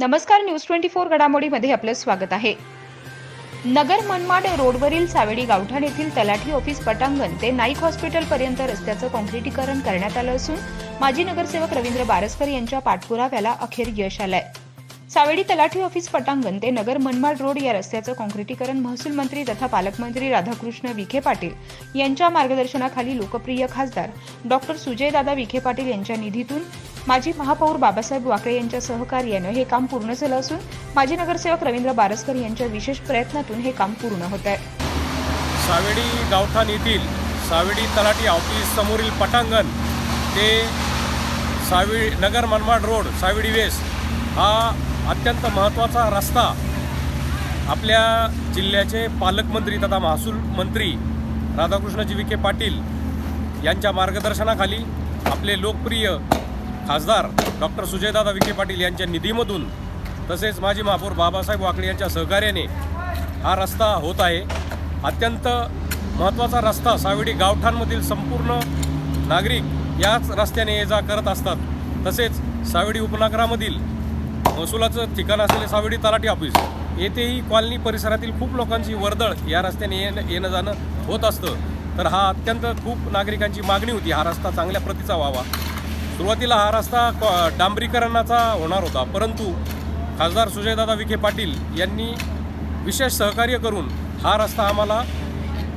नमस्कार news twenty four घडामोडीमध्ये आपलं स्वागत आहे. नगर मनमाड रोडवरील सावेडी गावठाण येथील तलाठी ऑफिस पटांगण ते नाईक हॉस्पिटल पर्यंत रस्त्याचं काँक्रिटीकरण करण्यात आलं असून माजी नगरसेवक रवींद्र बारसकर यांच्या पाठपुराव्याला अखेर यश आलंय. सावेडी तलाठी ऑफिस पटांगण ते नगर मनमाड रोड या रस्त्याचं काँक्रिटीकरण महसूल मंत्री तथा पालकमंत्री राधाकृष्ण विखे पाटील यांच्या मार्गदर्शनाखाली लोकप्रिय खासदार डॉक्टर सुजयदादा विखे पाटील यांच्या निधीतून माजी महापौर बाबासाहेब वाकळे यांच्या सहकार्यानं हे काम पूर्ण झालं असून माजी नगरसेवक रवींद्र बारसकर यांच्या विशेष प्रयत्नातून हे काम पूर्ण होत आहे. सावेडी गावठाण येथील सावेडी तलाठी ऑफिस समोरील पटांगण ते सावे नगर मनमाड रोड सावेडी वेस्ट हा अत्यंत महत्त्वाचा रस्ता आपल्या जिल्ह्याचे पालकमंत्री तथा महसूल मंत्री राधाकृष्णजी विखे पाटील यांच्या मार्गदर्शनाखाली आपले लोकप्रिय खासदार डॉक्टर सुजयदादा विखे पाटील यांच्या निधीमधून तसेच माजी महापौर बाबासाहेब वाकळे यांच्या सहकार्याने हा रस्ता होत आहे. अत्यंत महत्त्वाचा रस्ता सावेडी गावठाणमधील संपूर्ण नागरिक याच रस्त्याने ये जा करत असतात. तसेच सावेडी उपनगरामधील महसुलाचं ठिकाण असलेले सावेडी तलाठी ऑफिस येथेही कॉलनी परिसरातील खूप लोकांची वर्दळ या रस्त्याने येणं येणं जाणं होत असतं. तर हा अत्यंत खूप नागरिकांची मागणी होती. हा रस्ता चांगल्या प्रतीचा व्हावा. सुरुवातीला हा रस्ता क- डांबरीकरणाचा होणार होता. परंतु खासदार सुजयदादा विखे पाटील यांनी विशेष सहकार्य करून हा रस्ता आम्हाला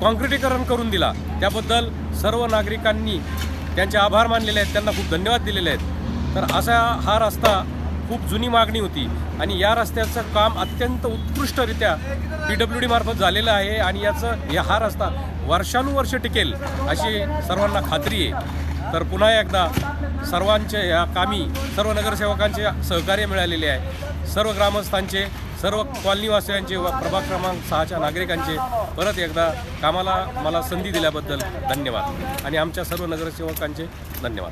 कॉन्क्रिटीकरण करून दिला. त्याबद्दल सर्व नागरिकांनी त्यांचे आभार मानलेले आहेत. त्यांना खूप धन्यवाद दिलेले आहेत. तर असा हा रस्ता खूप जुनी मागणी होती. आणि या रस्त्याचं काम अत्यंत उत्कृष्टरित्या पी डब्ल्यू डी मार्फत झालेलं आहे आणि याचं या हा रस्ता वर्षानुवर्ष टिकेल अशी सर्वांना खात्री आहे. तर पुन्हा एकदा सर्वांचे या कामी सर्व नगरसेवकांचे सहकार्य मिळालेले आहे. सर्व ग्रामस्थांचे सर्व कॉलनीवासियांचे व प्रभाग क्रमांक सहाच्या नागरिकांचे परत एकदा कामाला मला संधी दिल्याबद्दल धन्यवाद. आणि आमच्या सर्व नगरसेवकांचे धन्यवाद.